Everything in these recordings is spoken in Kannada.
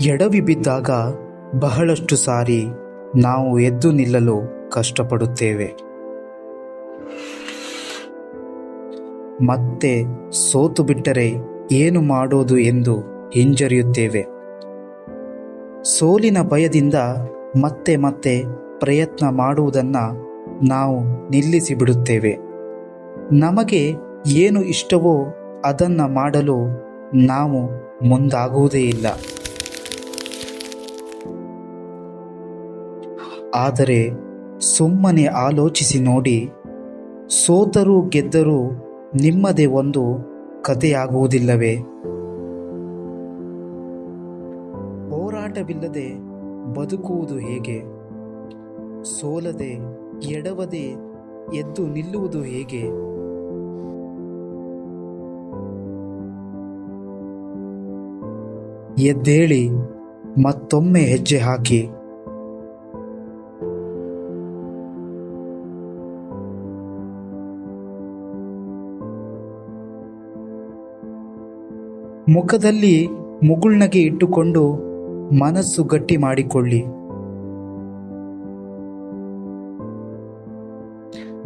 ಎಡವಿ ಬಿದ್ದಾಗ ಬಹಳಷ್ಟು ಸಾರಿ ನಾವು ಎದ್ದು ನಿಲ್ಲಲು ಕಷ್ಟಪಡುತ್ತೇವೆ. ಮತ್ತೆ ಸೋತು ಬಿಟ್ಟರೆ ಏನು ಮಾಡೋದು ಎಂದು ಹಿಂಜರಿಯುತ್ತೇವೆ. ಸೋಲಿನ ಭಯದಿಂದ ಮತ್ತೆ ಮತ್ತೆ ಪ್ರಯತ್ನ ಮಾಡುವುದನ್ನು ನಾವು ನಿಲ್ಲಿಸಿಬಿಡುತ್ತೇವೆ ನಮಗೆ ಏನು ಇಷ್ಟವೋ ಅದನ್ನು ಮಾಡಲು ನಾವು ಮುಂದಾಗುವುದೇ ಇಲ್ಲ. ಆದರೆ ಸುಮ್ಮನೆ ಆಲೋಚಿಸಿ ನೋಡಿ, ಸೋತರೂ ಗೆದ್ದರೂ ನಿಮ್ಮದೇ ಒಂದು ಕಥೆಯಾಗುವುದಿಲ್ಲವೇ? ಹೋರಾಟವಿಲ್ಲದೆ ಬದುಕುವುದು ಹೇಗೆ? ಸೋಲದೆ ಎಡವದೆ ಎದ್ದು ನಿಲ್ಲುವುದು ಹೇಗೆ? ಎದ್ದೇಳಿ ಮತ್ತೊಮ್ಮೆ ಹೆಜ್ಜೆ ಹಾಕಿ. ಮುಖದಲ್ಲಿ ಮುಗುಳ್ನಗೆ ಇಟ್ಟುಕೊಂಡು ಮನಸ್ಸು ಗಟ್ಟಿ ಮಾಡಿಕೊಳ್ಳಿ.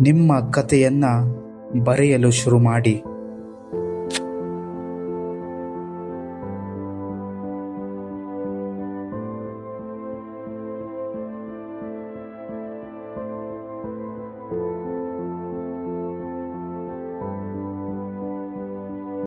ನಿಮ್ಮ ಕಥೆಯನ್ನ ಬರೆಯಲು ಶುರು ಮಾಡಿ.